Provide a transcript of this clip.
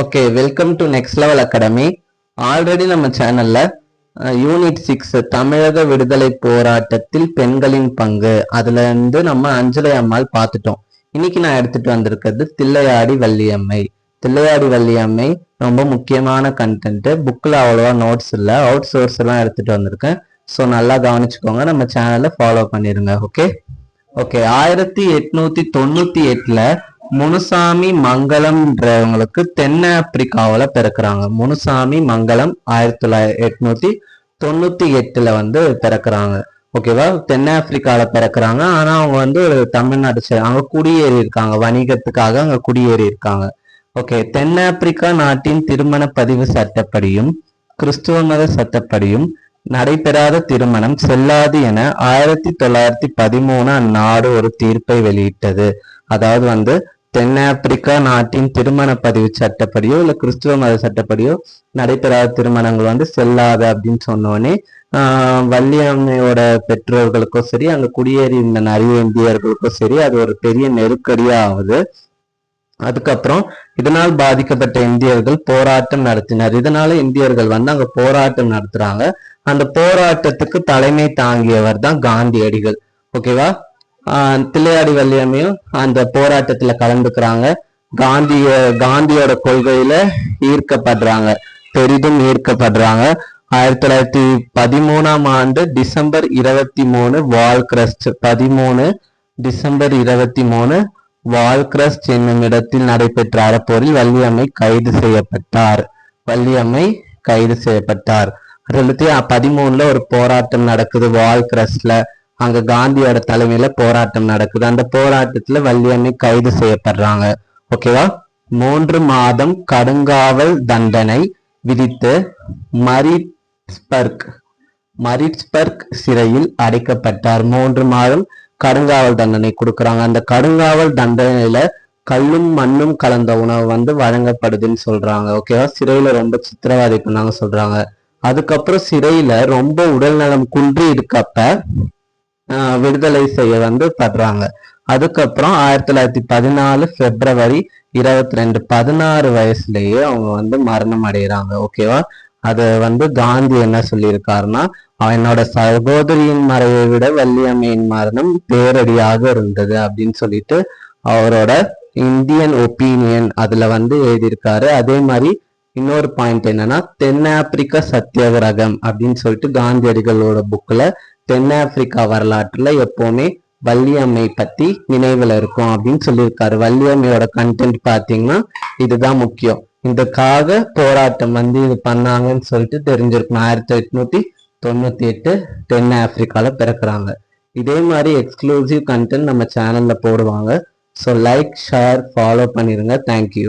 Okay welcome to next level academy already நம்ம சேனல்ல unit six தமிழக விடுதலை போராட்டத்தில் பெண்களின் பங்கு. அதுல இருந்து நம்ம அஞ்சலை அம்மாள் பார்த்துட்டோம். இன்னைக்கு நான் எடுத்துட்டு வந்திருக்கிறது தில்லையாடி வள்ளியம்மை. தில்லையாடி வள்ளியம்மை ரொம்ப முக்கியமான கண்டென்ட் புக்கில் அவ்வளோவா நோட்ஸ் இல்லை. அவுட் சோர்ஸ் எல்லாம் எடுத்துட்டு வந்திருக்கேன். ஸோ நல்லா கவனிச்சுக்கோங்க. நம்ம சேனலை ஃபாலோ பண்ணிருங்க. ஓகே ஓகே ஆயிரத்தி எட்நூத்தி தொண்ணூத்தி எட்டுல முனுசாமி மங்களம்ன்றவங்களுக்கு தென்னாப்பிரிக்காவுல பிறக்குறாங்க. முனுசாமி மங்களம் ஆயிரத்தி தொள்ளாயிரத்தி எட்நூத்தி தொண்ணூத்தி எட்டுல வந்து பிறக்குறாங்க. ஓகேவா தென்னாப்பிரிக்கால பிறக்குறாங்க. ஆனா அவங்க வந்து ஒரு தமிழ்நாடு சே- அங்க குடியேறி இருக்காங்க. வணிகத்துக்காக அங்க குடியேறி இருக்காங்க. ஓகே தென்னாப்பிரிக்கா நாட்டின் திருமண பதிவு சட்டப்படியும் கிறிஸ்துவ மத சட்டப்படியும் நடைபெறாத திருமணம் செல்லாது என ஆயிரத்தி தொள்ளாயிரத்தி பதிமூணு அந்நாடு ஒரு தீர்ப்பை வெளியிட்டது. அதாவது வந்து தென்னாப்பிரிக்கா நாட்டின் திருமண பதிவு சட்டப்படியோ இல்ல கிறிஸ்துவ மத சட்டப்படியோ நடைபெறாத திருமணங்கள் வந்து செல்லாது அப்படின்னு சொன்னோடனே ஆஹ் வள்ளியம்மையோட பெற்றோர்களுக்கும் சரி அங்க குடியேறி இருந்த நிறைய இந்தியர்களுக்கும் சரி அது ஒரு பெரிய நெருக்கடியா ஆகுது அதுக்கப்புறம் இதனால் பாதிக்கப்பட்ட இந்தியர்கள் போராட்டம் நடத்தினர். இதனால இந்தியர்கள் வந்து அங்க போராட்டம் நடத்துறாங்க. அந்த போராட்டத்துக்கு தலைமை தாங்கியவர் தான் காந்தியடிகள். ஓகேவா? தில்லையாடி வள்ளியம்மையும் அந்த போராட்டத்துல கலந்துக்கிறாங்க. காந்திய காந்தியோட கொள்கையில ஈர்க்கப்படுறாங்க. பெரிதும் ஈர்க்கப்படுறாங்க. ஆயிரத்தி தொள்ளாயிரத்தி பதிமூணாம் ஆண்டு டிசம்பர் இருபத்தி மூணு வால்கிரஸ்ட் பதிமூணு டிசம்பர் இருபத்தி மூணு வால்கிரஸ்ட் என்னும் இடத்தில் நடைபெற்ற அறப்போரில் வள்ளியம்மை கைது செய்யப்பட்டார். வள்ளியம்மை கைது செய்யப்பட்டார். ரெண்டாயிரத்தி பதிமூணுல ஒரு போராட்டம் நடக்குது வால்கிரஸ்ட்ல. அங்க காந்தியோட தலைமையில போராட்டம் நடக்குது. அந்த போராட்டத்துல வள்ளியம்மை கைது செய்யப்படுறாங்க. ஓகேவா மூன்று மாதம் கடுங்காவல் தண்டனை விதித்து மரிட்ஸ்பர்க் மரிட்ஸ்பர்க் சிறையில் அடைக்கப்பட்டார். மூன்று மாதம் கடுங்காவல் தண்டனை கொடுக்கறாங்க. அந்த கடுங்காவல் தண்டனையில கல்லும் மண்ணும் கலந்த உணவு வந்து வழங்கப்படுதுன்னு சொல்றாங்க. ஓகேவா சிறையில ரொம்ப சித்திரவதை பண்ணாங்க சொல்றாங்க. அதுக்கப்புறம் சிறையில ரொம்ப உடல் நலம் குன்றி இருக்கப்ப விடுதலை செய்ய வந்து படுறாங்க அதுக்கப்புறம் ஆயிரத்தி தொள்ளாயிரத்தி பதினாலு பிப்ரவரி இருபத்தி ரெண்டு பதினாறு வயசுலயே அவங்க வந்து மரணம் அடைகிறாங்க ஓகேவா அது வந்து காந்தி என்ன சொல்லியிருக்காருன்னா அவனோட சகோதரியின் மறைவை விட வள்ளியம்மையின் மரணம் பேரடியாக இருந்தது அப்படின்னு சொல்லிட்டு அவரோட இந்தியன் ஒப்பீனியன் அதுல வந்து எழுதியிருக்காரு. அதே மாதிரி இன்னொரு பாயிண்ட் என்னன்னா தென்னாப்பிரிக்க சத்தியாகிரகம் அப்படின்னு சொல்லிட்டு காந்தியடிகளோட புக்ல தென்னாப்பிரிக்கா வரலாற்றில் எப்போவுமே வள்ளியம்மை பற்றி நினைவில் இருக்கும் அப்படின்னு சொல்லியிருக்காரு. வள்ளியம்மையோட கண்டென்ட் பார்த்தீங்கன்னா இதுதான் முக்கியம். இதுக்காக போராட்டம் வந்து இது பண்ணாங்கன்னு சொல்லிட்டு தெரிஞ்சிருக்கணும். ஆயிரத்தி எட்நூத்தி தொண்ணூத்தி எட்டு தென் ஆப்பிரிக்கால பிறக்குறாங்க. இதே மாதிரி எக்ஸ்க்ளூசிவ் கண்டென்ட் நம்ம சேனல்ல போடுவாங்க. ஸோ லைக் ஷேர் ஃபாலோ பண்ணிருங்க. Thank you